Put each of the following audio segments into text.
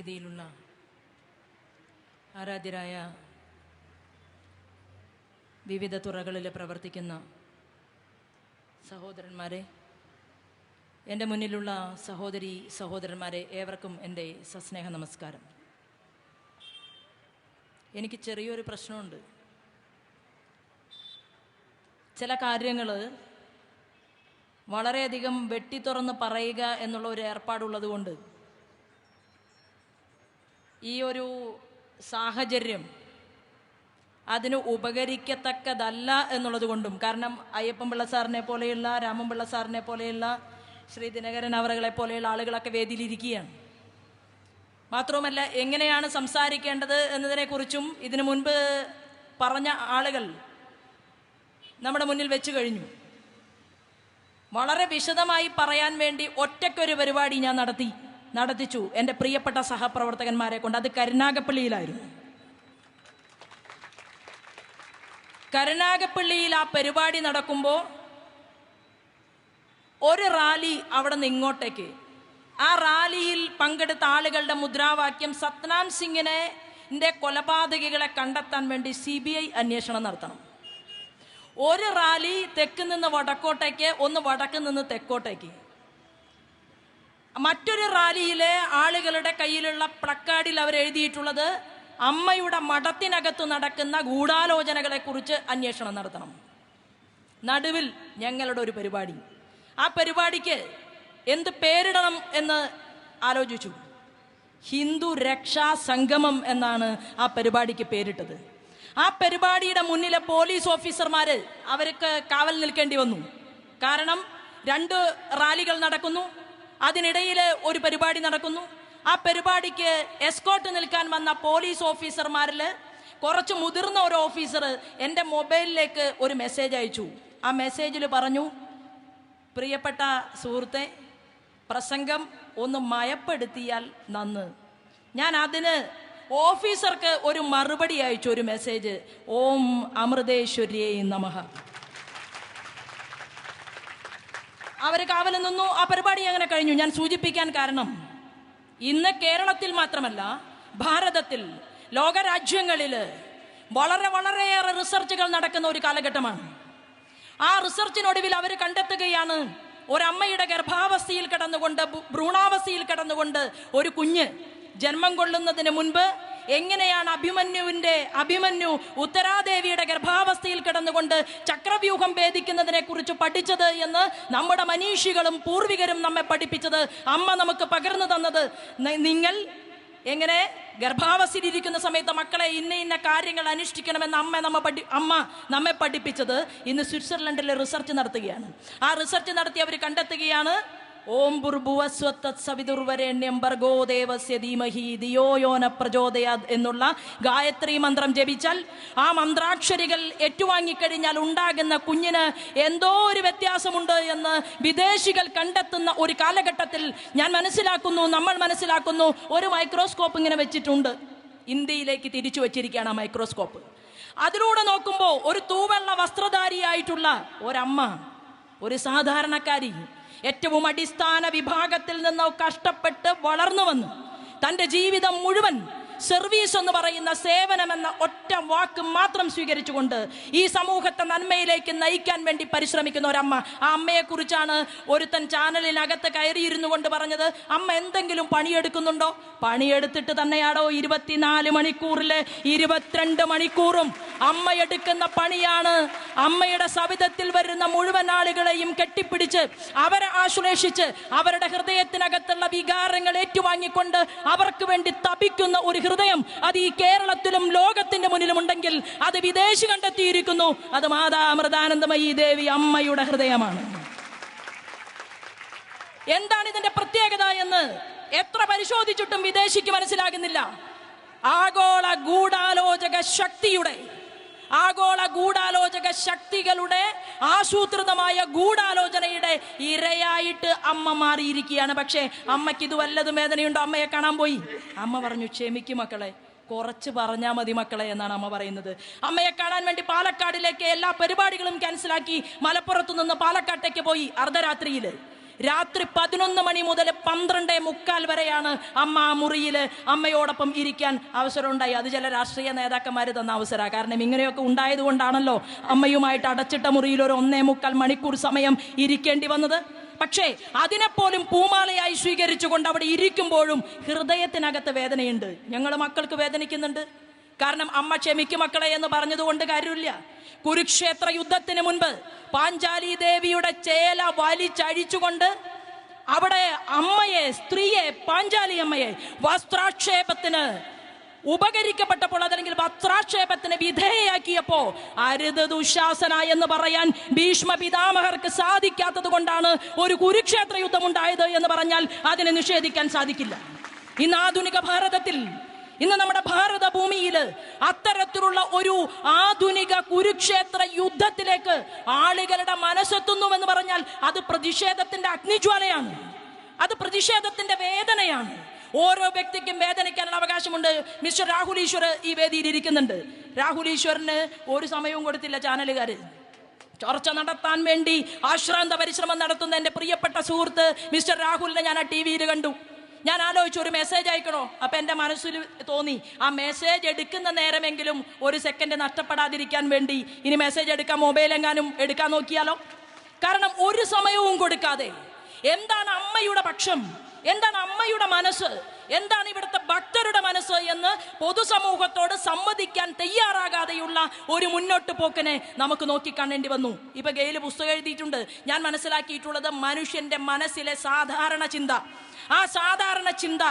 വേദിയിലുള്ള ആരാധ്യരായ വിവിധ തുറകളിൽ പ്രവർത്തിക്കുന്ന സഹോദരന്മാരെ എന്റെ മുന്നിലുള്ള സഹോദരി സഹോദരന്മാരെ ഏവർക്കും എന്റെ സസ്നേഹ നമസ്കാരം. എനിക്ക് ചെറിയൊരു പ്രശ്നമുണ്ട്. ചില കാര്യങ്ങൾ വളരെയധികം വെട്ടിത്തുറന്ന് പറയുക എന്നുള്ള ഒരു ഏർപ്പാടുള്ളത് കൊണ്ട് ഈ ഒരു സാഹചര്യം അതിന് ഉപകരിക്കത്തക്കതല്ല എന്നുള്ളത് കൊണ്ടും കാരണം അയ്യപ്പൻ പിള്ള സാറിനെ പോലെയുള്ള രാമൻ പിള്ള സാറിനെ പോലെയുള്ള ശ്രീ ദിനകരൻ അവറുകളെ പോലെയുള്ള ആളുകളൊക്കെ വേദിയിലിരിക്കുകയാണ്. മാത്രവുമല്ല എങ്ങനെയാണ് സംസാരിക്കേണ്ടത് എന്നതിനെക്കുറിച്ചും ഇതിനു മുൻപ് പറഞ്ഞ ആളുകൾ നമ്മുടെ മുന്നിൽ വെച്ച് കഴിഞ്ഞു. വളരെ വിശദമായി പറയാൻ വേണ്ടി ഒറ്റയ്ക്കൊരു പരിപാടി ഞാൻ നടത്തി. നടത്തിച്ചു. എന്റെ പ്രിയപ്പെട്ട സഹപ്രവർത്തകന്മാരെ കൊണ്ട് അത് കരുനാഗപ്പള്ളിയിലായിരുന്നു. കരുനാഗപ്പള്ളിയിൽ ആ പരിപാടി നടക്കുമ്പോൾ ഒരു റാലി അവിടെ നിന്ന് ഇങ്ങോട്ടേക്ക്. ആ റാലിയിൽ പങ്കെടുത്ത ആളുകളുടെ മുദ്രാവാക്യം സത്നാം സിംഗിനെ കൊലപാതകികളെ കണ്ടെത്താൻ വേണ്ടി സി ബി ഐ അന്വേഷണം നടത്തണം. ഒരു റാലി തെക്ക് നിന്ന് വടക്കോട്ടേക്ക് ഒന്ന് വടക്ക് നിന്ന് തെക്കോട്ടേക്ക്. മറ്റൊരു റാലിയിലെ ആളുകളുടെ കയ്യിലുള്ള പ്ലക്കാർഡിൽ അവർ എഴുതിയിട്ടുള്ളത് അമ്മയുടെ മഠത്തിനകത്ത് നടക്കുന്ന ഗൂഢാലോചനകളെ കുറിച്ച് അന്വേഷണം നടത്തണം. നടുവിൽ ഞങ്ങളുടെ ഒരു പരിപാടി. ആ പരിപാടിക്ക് എന്ത് പേരിടണം എന്ന് ആലോചിച്ചു. ഹിന്ദു രക്ഷാ സംഗമം എന്നാണ് ആ പരിപാടിക്ക് പേരിട്ടത്. ആ പരിപാടിയുടെ മുന്നിലെ പോലീസ് ഓഫീസർമാർ അവർക്ക് കാവൽ നിൽക്കേണ്ടി വന്നു. കാരണം രണ്ട് റാലികൾ നടക്കുന്നു. അതിനിടയിൽ ഒരു പരിപാടി നടക്കുന്നു. ആ പരിപാടിക്ക് എസ്കോട്ട് നിൽക്കാൻ വന്ന പോലീസ് ഓഫീസർമാരിൽ കുറച്ച് മുതിർന്ന ഒരു ഓഫീസർ എന്റെ മൊബൈലിലേക്ക് ഒരു മെസ്സേജ് അയച്ചു. ആ മെസ്സേജിൽ പറഞ്ഞു പ്രിയപ്പെട്ട സുഹൃത്തെ പ്രസംഗം ഒന്ന് മയപ്പെടുത്തിയാൽ നന്ന്. ഞാൻ അതിന് ഓഫീസർക്ക് ഒരു മറുപടി അയച്ചു ഒരു മെസ്സേജ് ഓം അമൃതേശ്വര്യേ നമഃ. അവർ കാവൽ നിന്നു ആ പരിപാടി അങ്ങനെ കഴിഞ്ഞു. ഞാൻ സൂചിപ്പിക്കാൻ കാരണം ഇന്ന് കേരളത്തിൽ മാത്രമല്ല ഭാരതത്തിൽ ലോകരാജ്യങ്ങളിൽ വളരെ വളരെയേറെ റിസർച്ചുകൾ നടക്കുന്ന ഒരു കാലഘട്ടമാണ്. ആ റിസർച്ചിനൊടുവിൽ അവർ കണ്ടെത്തുകയാണ് ഒരമ്മയുടെ ഗർഭാവസ്ഥയിൽ കിടന്നുകൊണ്ട് ഭ്രൂ- ഭ്രൂണാവസ്ഥയിൽ കിടന്നുകൊണ്ട് ഒരു കുഞ്ഞ് ജന്മം കൊള്ളുന്നതിന് മുൻപ് എങ്ങനെയാണ് അഭിമന്യുവിന്റെ അഭിമന്യു ഉത്തരാദേവിയുടെ ഗർഭാവസ്ഥയിൽ കിടന്നുകൊണ്ട് ചക്രവ്യൂഹം ഭേദിക്കുന്നതിനെ കുറിച്ച് പഠിച്ചത് എന്ന് നമ്മുടെ മനീഷികളും പൂർവികരും നമ്മെ പഠിപ്പിച്ചത് അമ്മ നമുക്ക് പകർന്നു തന്നത്. നിങ്ങൾ എങ്ങനെ ഗർഭാവസ്ഥയിലിരിക്കുന്ന സമയത്ത് മക്കളെ ഇന്ന ഇന്ന കാര്യങ്ങൾ അനുഷ്ഠിക്കണമെന്ന് അമ്മ നമ്മ പഠി അമ്മ നമ്മെ പഠിപ്പിച്ചത് ഇന്ന് സ്വിറ്റ്സർലൻഡിൽ റിസർച്ച് നടത്തുകയാണ്. ആ റിസർച്ച് നടത്തി അവർ കണ്ടെത്തുകയാണ് ഓം സവിതുർവരേണ്യം ഭർഗോ ദേവസ്യ ധീമഹി ദിയോ യോന എന്നുള്ള ഗായത്രി മന്ത്രം ജപിച്ചാൽ ആ മന്ത്രാക്ഷരികൾ ഏറ്റുവാങ്ങിക്കഴിഞ്ഞാൽ ഉണ്ടാകുന്ന കുഞ്ഞിന് എന്തോ ഒരു വ്യത്യാസമുണ്ട് എന്ന് വിദേശികൾ കണ്ടെത്തുന്ന ഒരു കാലഘട്ടത്തിൽ ഞാൻ മനസ്സിലാക്കുന്നു നമ്മൾ മനസ്സിലാക്കുന്നു. ഒരു മൈക്രോസ്കോപ്പ് ഇങ്ങനെ വെച്ചിട്ടുണ്ട്. ഇന്ത്യയിലേക്ക് തിരിച്ചു വച്ചിരിക്കുകയാണ് ആ മൈക്രോസ്കോപ്പ്. അതിലൂടെ നോക്കുമ്പോൾ ഒരു തൂവെള്ള വസ്ത്രധാരിയായിട്ടുള്ള ഒരമ്മ ഒരു സാധാരണക്കാരി ഏറ്റവും അടിസ്ഥാന വിഭാഗത്തിൽ നിന്ന് കഷ്ടപ്പെട്ട് വളർന്നു വന്നു. തന്റെ ജീവിതം മുഴുവൻ സർവീസ് എന്ന് പറയുന്ന സേവനം എന്ന ഒറ്റ വാക്ക് മാത്രം സ്വീകരിച്ചുകൊണ്ട് ഈ സമൂഹത്തെ നന്മയിലേക്ക് നയിക്കാൻ വേണ്ടി പരിശ്രമിക്കുന്ന ഒരമ്മ. ആ അമ്മയെക്കുറിച്ചാണ് ഒരുത്തൻ ചാനലിനകത്ത് കയറിയിരുന്നു കൊണ്ട് പറഞ്ഞത്. അമ്മ എന്തെങ്കിലും പണിയെടുക്കുന്നുണ്ടോ? പണിയെടുത്തിട്ട് തന്നെയാണോ ഇരുപത്തിനാല് മണിക്കൂറിലെ ഇരുപത്തിരണ്ട് മണിക്കൂറും അമ്മ എടുക്കുന്ന പണിയാണ്. അമ്മയുടെ സവിധത്തിൽ വരുന്ന മുഴുവൻ ആളുകളെയും കെട്ടിപ്പിടിച്ച് അവരെ ആശ്ലേഷിച്ച് അവരുടെ ഹൃദയത്തിനകത്തുള്ള വികാരങ്ങൾ ഏറ്റുവാങ്ങിക്കൊണ്ട് അവർക്ക് വേണ്ടി തപിക്കുന്ന ഒരു ഹൃദയം അത് ഈ കേരളത്തിലും ലോകത്തിന്റെ മുന്നിലും ഉണ്ടെങ്കിൽ അത് വിദേശി കണ്ടെത്തിയിരിക്കുന്നു. അത് മാതാ അമൃതാനന്ദമയി ദേവി അമ്മയുടെ ഹൃദയമാണ്. എന്താണ് ഇതിന്റെ പ്രത്യേകത എന്ന് എത്ര പരിശോധിച്ചിട്ടും വിദേശിക്ക് മനസ്സിലാകുന്നില്ല. ആഗോള ഗൂഢാലോചക ശക്തിയുടെ ആഗോള ഗൂഢാലോചക ശക്തികളുടെ ആസൂത്രിതമായ ഗൂഢാലോചനയുടെ ഇരയായിട്ട് അമ്മ മാറിയിരിക്കുകയാണ്. പക്ഷേ അമ്മയ്ക്ക് ഇത് വല്ലതും വേദനയുണ്ടോ? അമ്മയെ കാണാൻ പോയി. അമ്മ പറഞ്ഞു ക്ഷമിക്കും മക്കളെ. കുറച്ച് പറഞ്ഞാൽ മതി മക്കളെ എന്നാണ് അമ്മ പറയുന്നത്. അമ്മയെ കാണാൻ വേണ്ടി പാലക്കാടിലേക്ക് എല്ലാ പരിപാടികളും ക്യാൻസലാക്കി മലപ്പുറത്തു നിന്ന് പാലക്കാട്ടേക്ക് പോയി അർദ്ധരാത്രിയിൽ രാത്രി പതിനൊന്ന് മണി മുതൽ പന്ത്രണ്ടേ മുക്കാൽ വരെയാണ് അമ്മ ആ മുറിയിൽ അമ്മയോടൊപ്പം ഇരിക്കാൻ അവസരമുണ്ടായി. അത് ചില രാഷ്ട്രീയ നേതാക്കന്മാർ തന്ന അവസരമാണ് കാരണം ഇങ്ങനെയൊക്കെ ഉണ്ടായത് കൊണ്ടാണല്ലോ അമ്മയുമായിട്ട് അടച്ചിട്ട മുറിയിൽ ഒരു ഒന്നേ മുക്കാൽ മണിക്കൂർ സമയം ഇരിക്കേണ്ടി വന്നത്. പക്ഷേ അതിനെപ്പോലും പൂമാലയായി സ്വീകരിച്ചുകൊണ്ട് അവിടെ ഇരിക്കുമ്പോഴും ഹൃദയത്തിനകത്ത് വേദനയുണ്ട്. ഞങ്ങൾ മക്കൾക്ക് വേദനിക്കുന്നുണ്ട്. കാരണം അമ്മ ക്ഷമിക്കും മക്കളെ എന്ന് പറഞ്ഞതുകൊണ്ട് കാര്യമില്ല. കുരുക്ഷേത്ര യുദ്ധത്തിന് മുൻപ് പാഞ്ചാലി ദേവിയുടെ ചേല വലിച്ചഴിച്ചുകൊണ്ട് അവിടെ അമ്മയെ സ്ത്രീയെ പാഞ്ചാലി അമ്മയെ വസ്ത്രാക്ഷേപത്തിന് ഉപകരിക്കപ്പെട്ടപ്പോൾ അതല്ലെങ്കിൽ വസ്ത്രാക്ഷേപത്തിന് വിധേയയാക്കിയപ്പോ അരുത് ദുശാസന എന്ന് പറയാൻ ഭീഷ്മ പിതാമഹർക്ക് സാധിക്കാത്തത് കൊണ്ടാണ് ഒരു കുരുക്ഷേത്ര യുദ്ധം ഉണ്ടായത് എന്ന് പറഞ്ഞാൽ അതിനെ നിഷേധിക്കാൻ സാധിക്കില്ല. ഇന്ന് ആധുനിക ഭാരതത്തിൽ ഇന്ന് നമ്മുടെ ഭാരത ഭൂമിയിൽ അത്തരത്തിലുള്ള ഒരു ആധുനിക കുരുക്ഷേത്ര യുദ്ധത്തിലേക്ക് ആളുകളുടെ മനസ്സെത്തുന്നുവെന്ന് പറഞ്ഞാൽ അത് പ്രതിഷേധത്തിന്റെ അഗ്നിജ്വാലയാണ്. അത് പ്രതിഷേധത്തിന്റെ വേദനയാണ്. ഓരോ വ്യക്തിക്കും വേദനിക്കാനുള്ള അവകാശമുണ്ട്. മിസ്റ്റർ രാഹുൽ ഈശ്വർ ഈ വേദിയിൽ ഇരിക്കുന്നുണ്ട്. രാഹുൽ ഈശ്വറിന് ഒരു സമയവും കൊടുത്തില്ല ചാനലുകാർ ചർച്ച നടത്താൻ വേണ്ടി ആശ്രാന്ത പരിശ്രമം നടത്തുന്ന എന്റെ പ്രിയപ്പെട്ട സുഹൃത്ത് മിസ്റ്റർ രാഹുലിനെ ഞാൻ ആ ടി വിയിൽ കണ്ടു. ഞാൻ ആലോചിച്ചു ഒരു മെസ്സേജ് അയക്കണോ? അപ്പം എന്റെ മനസ്സിൽ തോന്നി ആ മെസ്സേജ് എടുക്കുന്ന നേരമെങ്കിലും ഒരു സെക്കൻഡ് നഷ്ടപ്പെടാതിരിക്കാൻ വേണ്ടി ഇനി മെസ്സേജ് എടുക്കാൻ മൊബൈൽ എങ്ങാനും എടുക്കാൻ നോക്കിയാലോ? കാരണം ഒരു സമയവും കൊടുക്കാതെ എന്താണ് അമ്മയുടെ പക്ഷം? എന്താണ് അമ്മയുടെ മനസ്സ്? എന്താണ് ഇവിടുത്തെ ഭക്തരുടെ മനസ്സ് എന്ന് പൊതുസമൂഹത്തോട് സമ്മതിക്കാൻ തയ്യാറാകാതെയുള്ള ഒരു മുന്നോട്ട് പോക്കിനെ നമുക്ക് നോക്കി കാണേണ്ടി വന്നു. ഇപ്പൊ ഗെയിൽ പുസ്തകം എഴുതിയിട്ടുണ്ട്. ഞാൻ മനസ്സിലാക്കിയിട്ടുള്ളത് മനുഷ്യന്റെ മനസ്സിലെ സാധാരണ ചിന്ത. ആ സാധാരണ ചിന്ത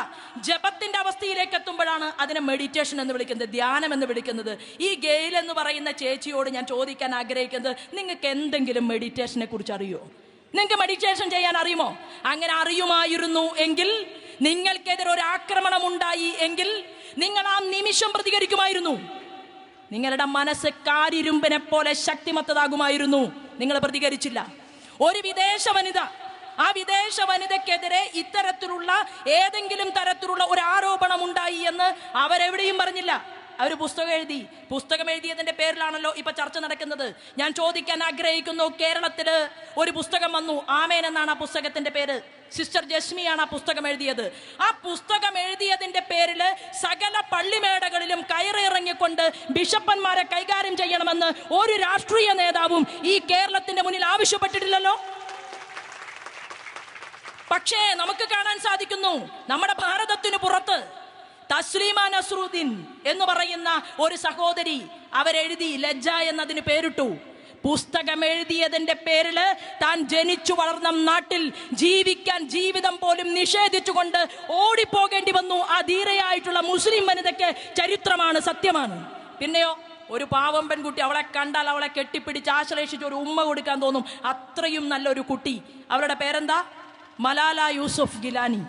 ജപത്തിന്റെ അവസ്ഥയിലേക്ക് എത്തുമ്പോഴാണ് അതിനെ മെഡിറ്റേഷൻ എന്ന് വിളിക്കുന്നത് ധ്യാനം എന്ന് വിളിക്കുന്നത്. ഈ ഗെയിൽ എന്ന് പറയുന്ന ചേച്ചിയോട് ഞാൻ ചോദിക്കാൻ ആഗ്രഹിക്കുന്നത് നിങ്ങൾക്ക് എന്തെങ്കിലും മെഡിറ്റേഷനെ കുറിച്ച് അറിയോ? നിങ്ങൾക്ക് മെഡിറ്റേഷൻ ചെയ്യാൻ അറിയുമോ? അങ്ങനെ അറിയുമായിരുന്നു എങ്കിൽ നിങ്ങൾക്കെതിരെ ഒരു ആക്രമണം ഉണ്ടായി എങ്കിൽ നിങ്ങൾ ആ നിമിഷം പ്രതികരിക്കുമായിരുന്നു. നിങ്ങളുടെ മനസ്സ് കാരിരുമ്പിനെ പോലെ ശക്തിമത്തതാകുമായിരുന്നു. നിങ്ങൾ പ്രതികരിച്ചില്ല. ഒരു വിദേശ വനിത ആ വിദേശ വനിതയ്ക്കെതിരെ ഇത്തരത്തിലുള്ള ഏതെങ്കിലും തരത്തിലുള്ള ഒരു ആരോപണം ഉണ്ടായി എന്ന് അവരെവിടെയും പറഞ്ഞില്ല. അവർ പുസ്തകം എഴുതി. പുസ്തകം എഴുതിയതിന്റെ പേരിലാണല്ലോ ഇപ്പൊ ചർച്ച നടക്കുന്നത്. ഞാൻ ചോദിക്കാൻ ആഗ്രഹിക്കുന്നു കേരളത്തിൽ ഒരു പുസ്തകം വന്നു. ആമേൻ എന്നാണ് ആ പുസ്തകത്തിന്റെ പേര്. സിസ്റ്റർ ജസ്മിയാണ് ആ പുസ്തകം എഴുതിയത്. ആ പുസ്തകം എഴുതിയതിന്റെ പേരിൽ സകല പള്ളിമേടകളിലും കയറിയിറങ്ങിക്കൊണ്ട് ബിഷപ്പന്മാരെ കൈകാര്യം ചെയ്യണമെന്ന് ഒരു രാഷ്ട്രീയ നേതാവും ഈ കേരളത്തിന്റെ മുന്നിൽ ആവശ്യപ്പെട്ടിട്ടില്ലല്ലോ. പക്ഷേ നമുക്ക് കാണാൻ സാധിക്കുന്നു നമ്മുടെ ഭാരതത്തിന് പുറത്ത് തസ്ലീമ നസ്രുദ്ദീൻ എന്ന് പറയുന്ന ഒരു സഹോദരി അവരെഴുതി ലജ്ജ എന്നതിന് പേരിട്ടു. പുസ്തകം എഴുതിയതിന്റെ പേരിൽ താൻ ജനിച്ചു വളർന്ന നാട്ടിൽ ജീവിക്കാൻ ജീവിതം പോലും നിഷേധിച്ചുകൊണ്ട് ഓടിപ്പോകേണ്ടി വന്നു. ആ ധീരയായിട്ടുള്ള മുസ്ലിം വനിതയ്ക്ക് ചരിത്രമാണ് സത്യമാണ്. പിന്നെയോ ഒരു പാവം പെൺകുട്ടി അവളെ കണ്ടാൽ അവളെ കെട്ടിപ്പിടിച്ച് ആശ്ലേഷിച്ച് ഒരു ഉമ്മ കൊടുക്കാൻ തോന്നും. അത്രയും നല്ലൊരു കുട്ടി. അവരുടെ പേരെന്താ? മലാല യൂസഫ് ഗിലാനി.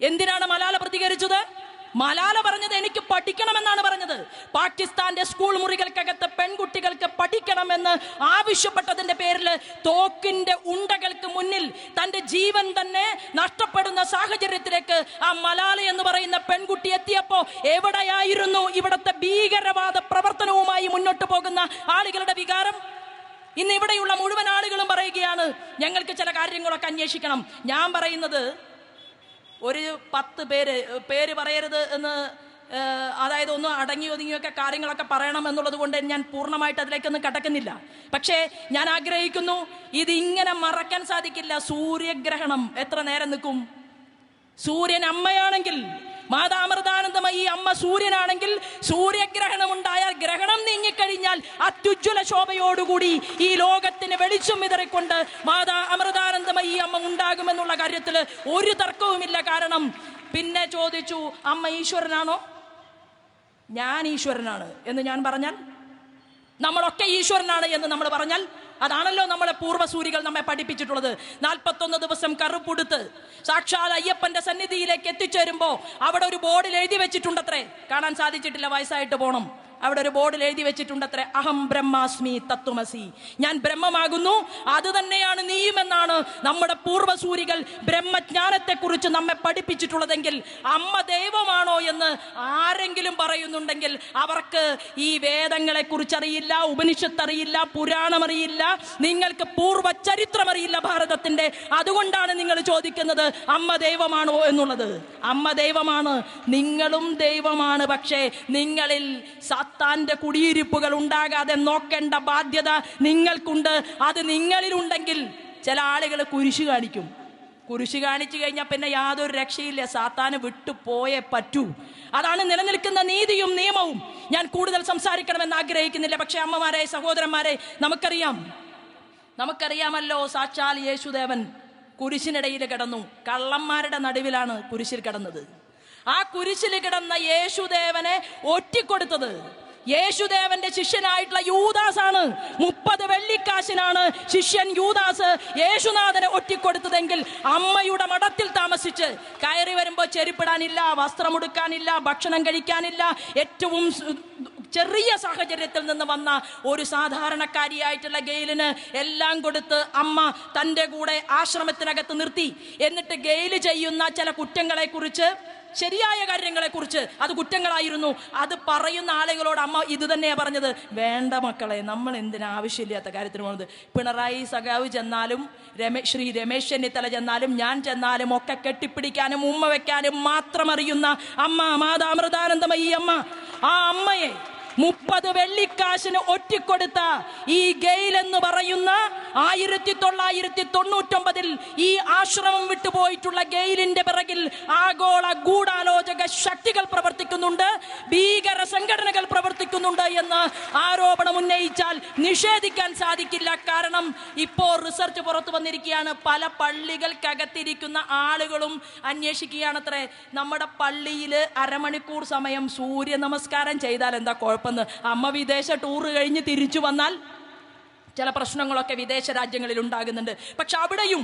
എന്തിനാണ് മലാല പ്രതികരിച്ചത്? മലാല പറഞ്ഞത് എനിക്ക് പഠിക്കണമെന്നാണ് പറഞ്ഞത്. പാകിസ്ഥാന്റെ സ്കൂൾ മുറികൾക്കകത്ത് പെൺകുട്ടികൾക്ക് പഠിക്കണമെന്ന് ആവശ്യപ്പെട്ടതിന്റെ പേരിൽ തോക്കിന്റെ ഉണ്ടകൾക്ക് മുന്നിൽ തന്റെ ജീവൻ തന്നെ നഷ്ടപ്പെടുന്ന സാഹചര്യത്തിലേക്ക് ആ മലാല എന്ന് പറയുന്ന പെൺകുട്ടി എത്തിയപ്പോ എവിടെയായിരുന്നു ഇവിടുത്തെ ഭീകരവാദ പ്രവർത്തനവുമായി മുന്നോട്ട് പോകുന്ന ആളുകളുടെ വികാരം? ഇന്ന് ഇവിടെയുള്ള മുഴുവൻ ആളുകളും പറയുകയാണ് ഞങ്ങൾക്ക് ചില കാര്യങ്ങളൊക്കെ അന്വേഷിക്കണം. ഞാൻ പറയുന്നത് ഒരു പത്ത് പേര് പേര് പറയരുത് എന്ന് അതായത് ഒന്ന് അടങ്ങി ഒതുങ്ങിയൊക്കെ കാര്യങ്ങളൊക്കെ പറയണം എന്നുള്ളത് കൊണ്ട് ഞാൻ പൂർണമായിട്ട് അതിലേക്കൊന്നും കടക്കുന്നില്ല. പക്ഷേ ഞാൻ ആഗ്രഹിക്കുന്നു ഇതിങ്ങനെ മറക്കാൻ സാധിക്കില്ല. സൂര്യഗ്രഹണം എത്ര നേരം നിൽക്കും? സൂര്യൻ അമ്മയാണെങ്കിൽ മാതാമൃതാനന്ദമയി അമ്മ സൂര്യനാണെങ്കിൽ സൂര്യഗ്രഹണം ഉണ്ടായാൽ ഗ്രഹണം നീങ്ങിക്കഴിഞ്ഞാൽ അത്യുജ്വല ശോഭയോടുകൂടി ഈ ലോകത്തിന് വെളിച്ചം വിതറിക്കൊണ്ട് മാതാ അമൃതാനന്ദമയി അമ്മ ഉണ്ടാകുമെന്നുള്ള കാര്യത്തിൽ ഒരു തർക്കവുമില്ല. കാരണം പിന്നെ ചോദിച്ചു അമ്മ ഈശ്വരനാണോ? ഞാൻ ഈശ്വരനാണ് എന്ന് ഞാൻ പറഞ്ഞാൽ നമ്മളൊക്കെ ഈശ്വരനാണ് എന്ന് നമ്മൾ പറഞ്ഞാൽ അതാണല്ലോ നമ്മളെ പൂർവസൂരികൾ നമ്മെ പഠിപ്പിച്ചിട്ടുള്ളത്. നാൽപ്പത്തൊന്ന് ദിവസം കറുപ്പുടുത്ത് സാക്ഷാൽ അയ്യപ്പന്റെ സന്നിധിയിലേക്ക് എത്തിച്ചേരുമ്പോൾ അവിടെ ഒരു ബോർഡിൽ എഴുതി വെച്ചിട്ടുണ്ടത്രേ. കാണാൻ സാധിച്ചിട്ടില്ല വയസ്സായിട്ട് പോണം. അവിടെ ഒരു ബോർഡിൽ എഴുതി വെച്ചിട്ടുണ്ട് അത്ര അഹം ബ്രഹ്മാസ്മി തത്വമസി. ഞാൻ ബ്രഹ്മമാകുന്നു അത് തന്നെയാണ് നീയുമെന്നാണ് നമ്മുടെ പൂർവസൂരികൾ ബ്രഹ്മജ്ഞാനത്തെക്കുറിച്ച് നമ്മെ പഠിപ്പിച്ചിട്ടുള്ളതെങ്കിൽ അമ്മ ദൈവമാണോ എന്ന് ആരെങ്കിലും പറയുന്നുണ്ടെങ്കിൽ അവർക്ക് ഈ വേദങ്ങളെക്കുറിച്ച് അറിയില്ല ഉപനിഷത്ത് അറിയില്ല പുരാണം അറിയില്ല നിങ്ങൾക്ക് പൂർവ ചരിത്രം അറിയില്ല ഭാരതത്തിന്റെ അതുകൊണ്ടാണ് നിങ്ങൾ ചോദിക്കുന്നത് അമ്മ ദൈവമാണോ എന്നുള്ളത്? അമ്മ ദൈവമാണ് നിങ്ങളും ദൈവമാണ് പക്ഷേ നിങ്ങളിൽ സത്താന്റെ കുടിയിരിപ്പുകൾ ഉണ്ടാകാതെ നോക്കേണ്ട ബാധ്യത നിങ്ങൾക്കുണ്ട്. അത് നിങ്ങളിലുണ്ടെങ്കിൽ ചില ആളുകൾ കുരിശ് കാണിക്കും. കുരിശ് കാണിച്ചു കഴിഞ്ഞാൽ പിന്നെ യാതൊരു രക്ഷയില്ല. സാത്താന് വിട്ടു പോയേ പറ്റൂ. അതാണ് നിലനിൽക്കുന്ന നീതിയും നിയമവും. ഞാൻ കൂടുതൽ സംസാരിക്കണമെന്ന് ആഗ്രഹിക്കുന്നില്ല. പക്ഷേ അമ്മമാരെ സഹോദരന്മാരെ നമുക്കറിയാം. നമുക്കറിയാമല്ലോ സാക്ഷാൽ യേശുദേവൻ കുരിശിനിടയിൽ കിടന്നു. കള്ളന്മാരുടെ നടുവിലാണ് കുരിശിൽ കിടന്നത്. ആ കുരിശിൽ കിടന്ന യേശുദേവനെ ഒറ്റിക്കൊടുത്തത് യേശുദേവന്റെ ശിഷ്യനായിട്ടുള്ള യൂദാസ് ആണ് മുപ്പത് വെള്ളിക്കാശിനാണ് ശിഷ്യൻ യൂദാസ് യേശുനാഥനെ ഒറ്റിക്കൊടുത്തതെങ്കിൽ അമ്മയുടെ മഠത്തിൽ താമസിച്ച് കയറി വരുമ്പോൾ ചെരുപ്പിടാനില്ല വസ്ത്രമുടുക്കാനില്ല ഭക്ഷണം കഴിക്കാനില്ല. ഏറ്റവും ചെറിയ സാഹചര്യത്തിൽ നിന്ന് വന്ന ഒരു സാധാരണക്കാരിയായിട്ടുള്ള ഗെയിലിന് എല്ലാം കൊടുത്ത് അമ്മ തന്റെ കൂടെ ആശ്രമത്തിനകത്ത് നിർത്തി. എന്നിട്ട് ഗെയിൽ ചെയ്യുന്ന ചില കുറ്റങ്ങളെ കുറിച്ച് ശരിയായ കാര്യങ്ങളെ കുറിച്ച് അത് കുറ്റങ്ങളായിരുന്നു. അത് പറയുന്ന ആളുകളോട് അമ്മ ഇത് തന്നെയാ പറഞ്ഞത്. വേണ്ട മക്കളെ നമ്മൾ എന്തിനാ ആവശ്യമില്ലാത്ത കാര്യത്തിന് പോകുന്നത്? പിണറായി സഖാവ് ചെന്നാലും രമേ ശ്രീ രമേശ് ചെന്നിത്തല ചെന്നാലും ഞാൻ ചെന്നാലും ഒക്കെ കെട്ടിപ്പിടിക്കാനും ഉമ്മ വെക്കാനും മാത്രം അറിയുന്ന അമ്മ മാതാമൃതാനന്ദമയി അമ്മ ആ അമ്മയെ മുപ്പത് വെള്ളിക്കാശിന് ഒറ്റിക്കൊടുത്ത ഈ ഗെയിൽ എന്ന് പറയുന്ന ആയിരത്തി തൊള്ളായിരത്തി തൊണ്ണൂറ്റൊമ്പതിൽ ഈ ആശ്രമം വിട്ടുപോയിട്ടുള്ള ഗെയിലിന്റെ പിറകിൽ ആഗോള ഗൂഢാലോചക ശക്തികൾ പ്രവർത്തിക്കുന്നുണ്ട് ഭീകര സംഘടനകൾ പ്രവർത്തിക്കുന്നുണ്ട് എന്ന് ആരോപണം ഉന്നയിച്ചാൽ നിഷേധിക്കാൻ സാധിക്കില്ല. കാരണം ഇപ്പോൾ റിസർച്ച് പുറത്തു വന്നിരിക്കുകയാണ്. പല പള്ളികൾക്കകത്തിരിക്കുന്ന ആളുകളും അന്വേഷിക്കുകയാണത്രേ. നമ്മുടെ പള്ളിയിൽ അരമണിക്കൂർ സമയം സൂര്യ നമസ്കാരം ചെയ്താൽ എന്താ കുഴപ്പമെന്ന് അമ്മ വിദേശ ടൂറ് കഴിഞ്ഞ് തിരിച്ചു വന്നാൽ ചില പ്രശ്നങ്ങളൊക്കെ വിദേശ രാജ്യങ്ങളിൽ ഉണ്ടാകുന്നുണ്ട്. പക്ഷെ അവിടെയും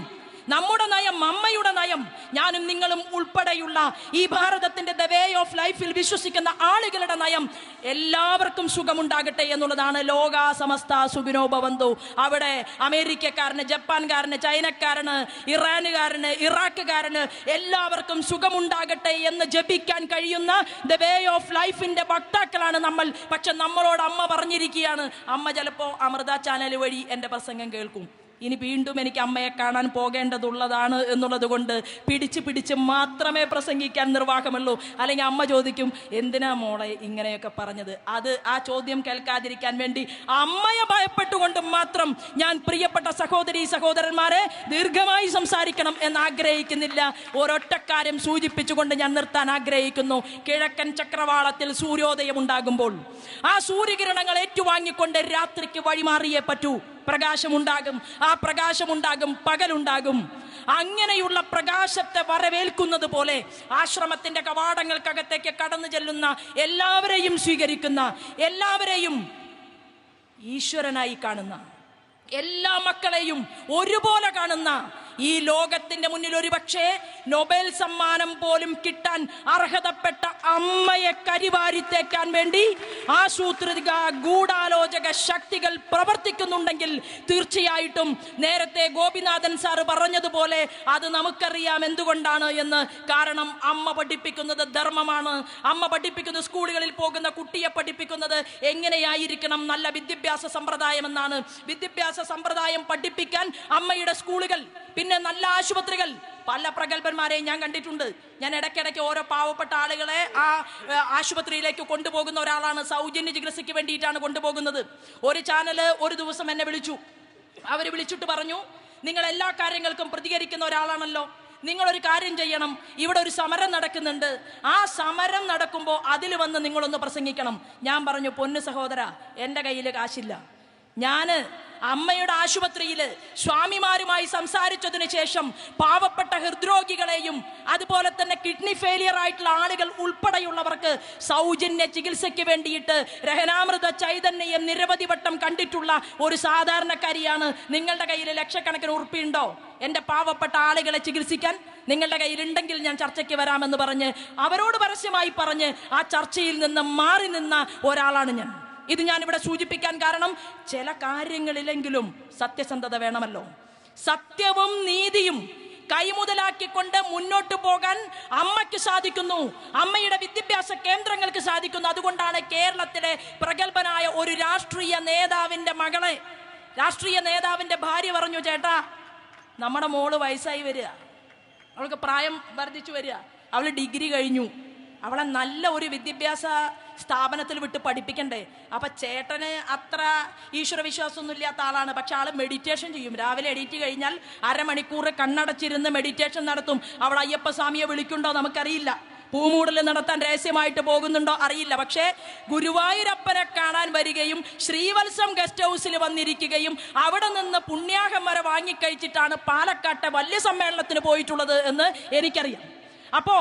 നമ്മുടെ നയം അമ്മയുടെ നയം. ഞാനും നിങ്ങളും ഉൾപ്പെടെയുള്ള ഈ ഭാരതത്തിന്റെ ദ വേ ഓഫ് ലൈഫിൽ വിശ്വസിക്കുന്ന ആളുകളുടെ നയം എല്ലാവർക്കും സുഖമുണ്ടാകട്ടെ എന്നുള്ളതാണ് ലോക സമസ്ത സുഖിനോ ഭവന്തു. അവിടെ അമേരിക്കക്കാരന് ജപ്പാൻകാരന് ചൈനക്കാരന് ഇറാനുകാരന് ഇറാഖുകാരന് എല്ലാവർക്കും സുഖമുണ്ടാകട്ടെ എന്ന് ജപിക്കാൻ കഴിയുന്ന ദ വേ ഓഫ് ലൈഫിന്റെ വക്താക്കളാണ് നമ്മൾ. പക്ഷെ നമ്മളോട് അമ്മ പറഞ്ഞിരിക്കുകയാണ് അമ്മ ചിലപ്പോൾ അമൃത ചാനൽ വഴി എന്റെ പ്രസംഗം കേൾക്കും. ഇനി വീണ്ടും എനിക്ക് അമ്മയെ കാണാൻ പോകേണ്ടതുള്ളതാണ് എന്നുള്ളത് കൊണ്ട് പിടിച്ച് പിടിച്ച് മാത്രമേ പ്രസംഗിക്കാൻ നിർവാഹമുള്ളൂ. അല്ലെങ്കിൽ അമ്മ ചോദിക്കും എന്തിനാ മോളെ ഇങ്ങനെയൊക്കെ പറഞ്ഞത്? അത് ആ ചോദ്യം കേൾക്കാതിരിക്കാൻ വേണ്ടി അമ്മയെ ഭയപ്പെട്ടുകൊണ്ട് മാത്രം ഞാൻ പ്രിയപ്പെട്ട സഹോദരി സഹോദരന്മാരെ ദീർഘമായി സംസാരിക്കണം എന്ന് ആഗ്രഹിക്കുന്നില്ല ഒരൊറ്റ കാര്യം സൂചിപ്പിച്ചുകൊണ്ട് ഞാൻ നിർത്താൻ ആഗ്രഹിക്കുന്നു. കിഴക്കൻ ചക്രവാളത്തിൽ സൂര്യോദയം ഉണ്ടാകുമ്പോൾ ആ സൂര്യകിരണങ്ങൾ ഏറ്റുവാങ്ങിക്കൊണ്ട് രാത്രിക്ക് വഴിമാറിയേ പറ്റൂ. പ്രകാശമുണ്ടാകും. ആ പ്രകാശമുണ്ടാകും. പകലുണ്ടാകും. അങ്ങനെയുള്ള പ്രകാശത്തെ വരവേൽക്കുന്നത് പോലെ ആശ്രമത്തിന്റെ കവാടങ്ങൾക്കകത്തേക്ക് കടന്നു ചെല്ലുന്ന എല്ലാവരെയും സ്വീകരിക്കുന്ന എല്ലാവരെയും ഈശ്വരനായി കാണുന്ന എല്ലാ മക്കളെയും ഒരുപോലെ കാണുന്ന ഈ ലോകത്തിന്റെ മുന്നിൽ ഒരു പക്ഷേ നൊബേൽ സമ്മാനം പോലും കിട്ടാൻ അർഹതപ്പെട്ട അമ്മയെ കരിവാരിത്തേക്കാൻ വേണ്ടി ആസൂത്രിക ഗൂഢാലോചക ശക്തികൾ പ്രവർത്തിക്കുന്നുണ്ടെങ്കിൽ തീർച്ചയായിട്ടും നേരത്തെ ഗോപിനാഥൻ സാർ പറഞ്ഞതുപോലെ അത് നമുക്കറിയാം എന്തുകൊണ്ടാണ് എന്ന്. കാരണം അമ്മ പഠിപ്പിക്കുന്നത് ധർമ്മമാണ്. അമ്മ പഠിപ്പിക്കുന്ന സ്കൂളുകളിൽ പോകുന്ന കുട്ടിയെ പഠിപ്പിക്കുന്നത് എങ്ങനെയായിരിക്കണം? നല്ല വിദ്യാഭ്യാസ സമ്പ്രദായം എന്നാണ് വിദ്യാഭ്യാസ സമ്പ്രദായം പഠിപ്പിക്കാൻ അമ്മയുടെ സ്കൂളുകൾ പിന്നെ നല്ല ആശുപത്രികൾ. പല പ്രഗത്ഭന്മാരെയും ഞാൻ കണ്ടിട്ടുണ്ട്. ഞാൻ ഇടയ്ക്കിടയ്ക്ക് ഓരോ പാവപ്പെട്ട ആളുകളെ ആ ആശുപത്രിയിലേക്ക് കൊണ്ടുപോകുന്ന ഒരാളാണ്. സൗജന്യ ചികിത്സയ്ക്ക് വേണ്ടിയിട്ടാണ് കൊണ്ടുപോകുന്നത്. ഒരു ചാനൽ ഒരു ദിവസം എന്നെ വിളിച്ചു. അവർ വിളിച്ചിട്ട് പറഞ്ഞു നിങ്ങൾ എല്ലാ കാര്യങ്ങൾക്കും പ്രതികരിക്കുന്ന ഒരാളാണല്ലോ. നിങ്ങളൊരു കാര്യം ചെയ്യണം. ഇവിടെ ഒരു സമരം നടക്കുന്നുണ്ട്. ആ സമരം നടക്കുമ്പോൾ അതിൽ വന്ന് നിങ്ങളൊന്ന് പ്രസംഗിക്കണം. ഞാൻ പറഞ്ഞു പൊന്നു സഹോദര എന്റെ കയ്യിൽ കാശില്ല. ഞാൻ അമ്മയുടെ ആശുപത്രിയിൽ സ്വാമിമാരുമായി സംസാരിച്ചതിന് ശേഷം പാവപ്പെട്ട ഹൃദ്രോഗികളെയും അതുപോലെ തന്നെ കിഡ്നി ഫെയിലിയർ ആയിട്ടുള്ള ആളുകൾ ഉൾപ്പെടെയുള്ളവർക്ക് സൗജന്യ ചികിത്സയ്ക്ക് വേണ്ടിയിട്ട് രഹനാമൃത ചൈതന്യം നിരവധി വട്ടം കണ്ടിട്ടുള്ള ഒരു സാധാരണക്കാരിയാണ്. നിങ്ങളുടെ കയ്യിൽ ലക്ഷക്കണക്കിന് ഉറുപ്പിയുണ്ടോ എന്റെ പാവപ്പെട്ട ആളുകളെ ചികിത്സിക്കാൻ നിങ്ങളുടെ കയ്യിലുണ്ടെങ്കിൽ ഞാൻ ചർച്ചയ്ക്ക് വരാമെന്ന് പറഞ്ഞ് അവരോട് പരസ്യമായി പറഞ്ഞ് ആ ചർച്ചയിൽ നിന്ന് മാറി നിന്ന ഒരാളാണ് ഞാൻ. ഇത് ഞാൻ ഇവിടെ സൂചിപ്പിക്കാൻ കാരണം ചില കാര്യങ്ങളിലെങ്കിലും സത്യസന്ധത വേണമല്ലോ. സത്യവും നീതിയും കൈമുതലാക്കിക്കൊണ്ട് മുന്നോട്ട് പോകാൻ അമ്മയ്ക്ക് സാധിക്കുന്നു. അമ്മയുടെ വിദ്യാഭ്യാസ കേന്ദ്രങ്ങൾക്ക് സാധിക്കുന്നു. അതുകൊണ്ടാണ് കേരളത്തിലെ പ്രഗത്ഭനായ ഒരു രാഷ്ട്രീയ നേതാവിന്റെ മകളെ രാഷ്ട്രീയ നേതാവിന്റെ ഭാര്യ പറഞ്ഞു ചേട്ടാ നമ്മുടെ മോൾ വയസ്സായി വരിക. അവൾക്ക് പ്രായം വർദ്ധിച്ചു വരിക. അവൾ ഡിഗ്രി കഴിഞ്ഞു. അവളെ നല്ല ഒരു വിദ്യാഭ്യാസ സ്ഥാപനത്തിൽ വിട്ട് പഠിപ്പിക്കണ്ടേ? അപ്പൊ ചേട്ടന് അത്ര ഈശ്വര വിശ്വാസമൊന്നും ഇല്ലാത്ത ആളാണ്. പക്ഷെ ആൾ മെഡിറ്റേഷൻ ചെയ്യും. രാവിലെ എണീറ്റ് കഴിഞ്ഞാൽ അരമണിക്കൂർ കണ്ണടച്ചിരുന്ന് മെഡിറ്റേഷൻ നടത്തും. അവൾ അയ്യപ്പസ്വാമിയെ വിളിക്കുണ്ടോ നമുക്കറിയില്ല. പൂമൂടൽ നടത്താൻ രഹസ്യമായിട്ട് പോകുന്നുണ്ടോ അറിയില്ല. പക്ഷേ ഗുരുവായൂരപ്പനെ കാണാൻ വരികയും ശ്രീവത്സം ഗസ്റ്റ് ഹൗസിൽ വന്നിരിക്കുകയും അവിടെ നിന്ന് പുണ്യാഹം വരെ വാങ്ങിക്കഴിച്ചിട്ടാണ് പാലക്കാട്ടെ വലിയ സമ്മേളനത്തിന് പോയിട്ടുള്ളത് എന്ന് എനിക്കറിയാം. അപ്പോ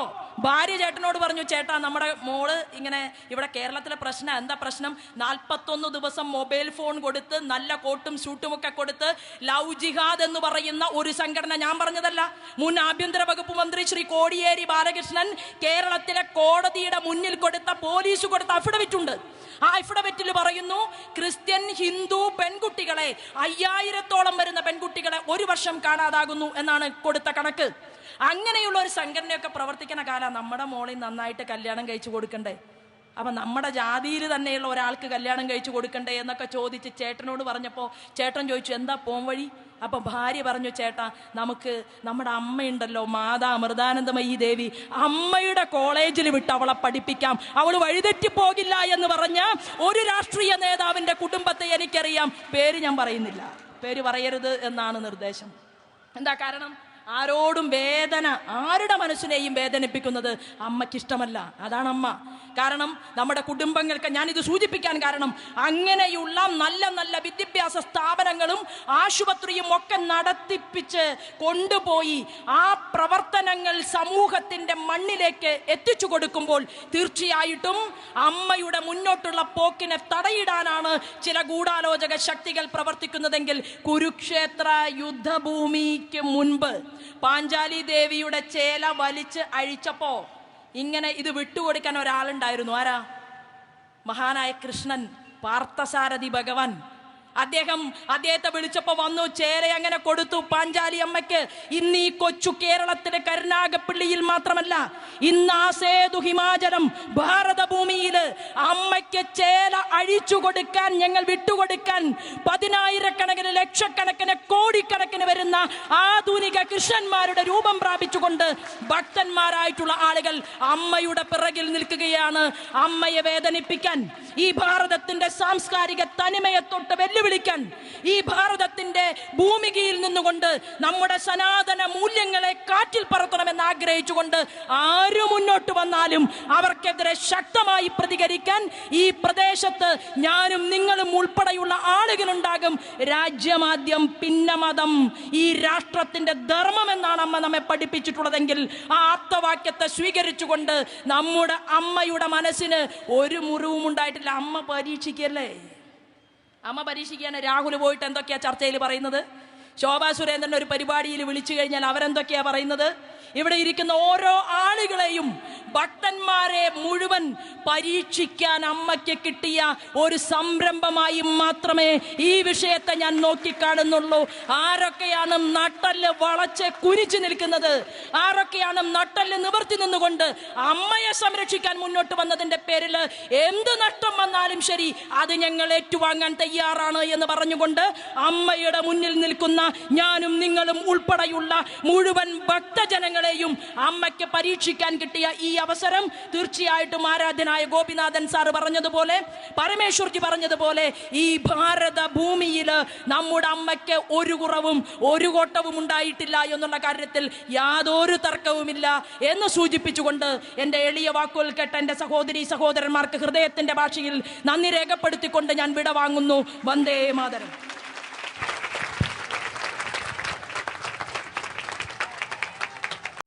ഭാര്യ ചേട്ടനോട് പറഞ്ഞു ചേട്ടാ നമ്മുടെ മോൾ ഇങ്ങനെ ഇവിടെ കേരളത്തിലെ പ്രശ്നം എന്താ പ്രശ്നം? നാൽപ്പത്തൊന്ന് ദിവസം മൊബൈൽ ഫോൺ കൊടുത്ത് നല്ല കോട്ടും ഷൂട്ടും ഒക്കെ കൊടുത്ത് ലവ് ജിഹാദ് എന്ന് പറയുന്ന ഒരു സംഘടന. ഞാൻ പറഞ്ഞതല്ല മുൻ ആഭ്യന്തര വകുപ്പ് മന്ത്രി ശ്രീ കോടിയേരി ബാലകൃഷ്ണൻ കേരളത്തിലെ കോടതിയുടെ മുന്നിൽ കൊടുത്ത പോലീസ് കൊടുത്ത അഫിഡവിറ്റ് ഉണ്ട്. ആ അഫിഡവിറ്റിൽ പറയുന്നു ക്രിസ്ത്യൻ ഹിന്ദു പെൺകുട്ടികളെ അയ്യായിരത്തോളം വരുന്ന പെൺകുട്ടികളെ ഒരു വർഷം കാണാതാകുന്നു എന്നാണ് കൊടുത്ത കണക്ക്. അങ്ങനെയുള്ള ഒരു സംഘടനയൊക്കെ പ്രവർത്തിക്കുന്ന കാലം നമ്മുടെ മോളിൽ നന്നായിട്ട് കല്യാണം കഴിച്ചു കൊടുക്കണ്ടേ? അപ്പം നമ്മുടെ ജാതിയിൽ തന്നെയുള്ള ഒരാൾക്ക് കല്യാണം കഴിച്ചു കൊടുക്കണ്ടേ എന്നൊക്കെ ചോദിച്ച് ചേട്ടനോട് പറഞ്ഞപ്പോൾ ചേട്ടൻ ചോദിച്ചു എന്താ പോം വഴി? അപ്പം ഭാര്യ പറഞ്ഞു ചേട്ടാ നമുക്ക് നമ്മുടെ അമ്മയുണ്ടല്ലോ മാതാ അമൃതാനന്ദമയി ദേവി. അമ്മയുടെ കോളേജിൽ വിട്ട് അവളെ പഠിപ്പിക്കാം. അവൾ വഴിതെറ്റി പോകില്ല എന്ന് പറഞ്ഞ ഒരു രാഷ്ട്രീയ നേതാവിന്റെ കുടുംബത്തെ എനിക്കറിയാം. പേര് ഞാൻ പറയുന്നില്ല. പേര് പറയരുത് എന്നാണ് നിർദ്ദേശം. എന്താ കാരണം? ആരോടും വേദന ആരുടെ മനസ്സിനെയും വേദനിപ്പിക്കുന്നത് അമ്മയ്ക്ക് ഇഷ്ടമല്ല അതാണ് അമ്മ. കാരണം നമ്മുടെ കുടുംബങ്ങൾക്ക് ഞാനിത് സൂചിപ്പിക്കാൻ കാരണം അങ്ങനെയുള്ള നല്ല നല്ല വിദ്യാഭ്യാസ സ്ഥാപനങ്ങളും ആശുപത്രിയും ഒക്കെ നടത്തിപ്പിച്ച് കൊണ്ടുപോയി ആ പ്രവർത്തനങ്ങൾ സമൂഹത്തിന്റെ മണ്ണിലേക്ക് എത്തിച്ചു കൊടുക്കുമ്പോൾ തീർച്ചയായിട്ടും അമ്മയുടെ മുന്നോട്ടുള്ള പോക്കിനെ തടയിടാനാണ് ചില ഗൂഢാലോചക ശക്തികൾ പ്രവർത്തിക്കുന്നതെങ്കിൽ കുരുക്ഷേത്ര യുദ്ധഭൂമിക്ക് മുൻപ് പാഞ്ചാലി ദേവിയുടെ ചേല വലിച്ച് അഴിച്ചപ്പോ ഇങ്ങനെ ഇത് വിട്ടുകൊടുക്കാൻ ഒരാളുണ്ടായിരുന്നു. ആരാ? മഹാനായ കൃഷ്ണൻ പാർത്ഥസാരഥി ഭഗവാൻ. അദ്ദേഹം അദ്ദേഹത്തെ വിളിച്ചപ്പോൾ വന്നു ചേര അങ്ങനെ കൊടുത്തു. പാഞ്ചാലി അമ്മയ്ക്ക് ഇന്ന് ഈ കൊച്ചു കേരളത്തിലെ കരുനാഗപ്പള്ളിയിൽ മാത്രമല്ല ഇന്ന് ആ സേതു ഹിമാചലം ഭാരതഭൂമിയിൽ അമ്മയ്ക്ക് ചേല അഴിച്ചു കൊടുക്കാൻ ഞങ്ങൾ വിട്ടുകൊടുക്കാൻ പതിനായിരക്കണക്കിന് ലക്ഷക്കണക്കിന് കോടിക്കണക്കിന് വരുന്ന ആധുനിക കൃഷ്ണന്മാരുടെ രൂപം പ്രാപിച്ചുകൊണ്ട് ഭക്തന്മാരായിട്ടുള്ള ആളുകൾ അമ്മയുടെ പിറകിൽ നിൽക്കുകയാണ്. അമ്മയെ വേദനിപ്പിക്കാൻ ഈ ഭാരതത്തിന്റെ സാംസ്കാരിക തനിമയെ തൊട്ട് വെല്ലുവിളിക്കാൻ ഈ ഭാരതത്തിന്റെ ഭൂമികയിൽ നിന്നുകൊണ്ട് നമ്മുടെ സനാതന മൂല്യങ്ങളെ കാറ്റിൽ പറത്തണമെന്ന് ആഗ്രഹിച്ചുകൊണ്ട് ആര് മുന്നോട്ട് വന്നാലും അവർക്കെതിരെ ശക്തമായി പ്രതികരിക്കാൻ ഈ പ്രദേശത്ത് ഞാനും നിങ്ങളും ഉൾപ്പെടെയുള്ള ആളുകളുണ്ടാകും. രാജ്യമാദ്യം പിന്നെ മതം ഈ രാഷ്ട്രത്തിന്റെ ധർമ്മം എന്നാണ് അമ്മ നമ്മെ പഠിപ്പിച്ചിട്ടുള്ളതെങ്കിൽ ആ ആപ്തവാക്യത്തെ സ്വീകരിച്ചുകൊണ്ട് നമ്മുടെ അമ്മയുടെ മനസ്സിന് ഒരു മുറിവും ഉണ്ടായിട്ടില്ല അമ്മ പരീക്ഷിക്കല്ലേ? അമ്മ പരീക്ഷിക്കുകയാണ്. രാഹുൽ പോയിട്ട് എന്തൊക്കെയാ ചർച്ചയിൽ പറയുന്നത്? ശോഭാ സുരേന്ദ്രൻ ഒരു പരിപാടിയിൽ വിളിച്ചു കഴിഞ്ഞാൽ അവരെന്തൊക്കെയാ പറയുന്നത്? ഇവിടെ ഇരിക്കുന്ന ഓരോ ആളുകളെയും ഭക്തന്മാരെ മുഴുവൻ പരീക്ഷിക്കാൻ അമ്മയ്ക്ക് കിട്ടിയ ഒരു സംരംഭമായി മാത്രമേ ഈ വിഷയത്തെ ഞാൻ നോക്കിക്കാണുന്നുള്ളൂ. ആരൊക്കെയാണ് നട്ടൽ വളച്ച് കുരിച്ചു നിൽക്കുന്നത്? ആരൊക്കെയാണ് നട്ടൽ നിവർത്തി നിന്നുകൊണ്ട് അമ്മയെ സംരക്ഷിക്കാൻ മുന്നോട്ട് വന്നതിന്റെ പേരിൽ എന്ത് നഷ്ടം വന്നാലും ശരി അത് ഞങ്ങൾ ഏറ്റുവാങ്ങാൻ തയ്യാറാണ് എന്ന് പറഞ്ഞുകൊണ്ട് അമ്മയുടെ മുന്നിൽ നിൽക്കുന്ന ഞാനും നിങ്ങളും ഉൾപ്പെടെയുള്ള മുഴുവൻ ഭക്തജനങ്ങളെയും അമ്മയ്ക്ക് പരീക്ഷിക്കാൻ കിട്ടിയ ഈ അവസരം തീർച്ചയായിട്ടും ആരാധനായ ഗോപിനാഥൻ സാർ പറഞ്ഞതുപോലെ പരമേശ്വർജി പറഞ്ഞതുപോലെ ഈ ഭാരത ഭൂമിയിൽ നമ്മുടെ അമ്മയ്ക്ക് ഒരു കുറവും ഒരു കോട്ടവും ഉണ്ടായിട്ടില്ല എന്നുള്ള കാര്യത്തിൽ യാതൊരു തർക്കവുമില്ല എന്ന് സൂചിപ്പിച്ചുകൊണ്ട് എന്റെ എളിയ വാക്കുകൾ കേട്ട എന്റെ സഹോദരി സഹോദരന്മാർക്ക് ഹൃദയത്തിന്റെ ഭാഷയിൽ നന്ദി രേഖപ്പെടുത്തിക്കൊണ്ട് ഞാൻ വിടവാങ്ങുന്നു. വന്ദേ മാതരം.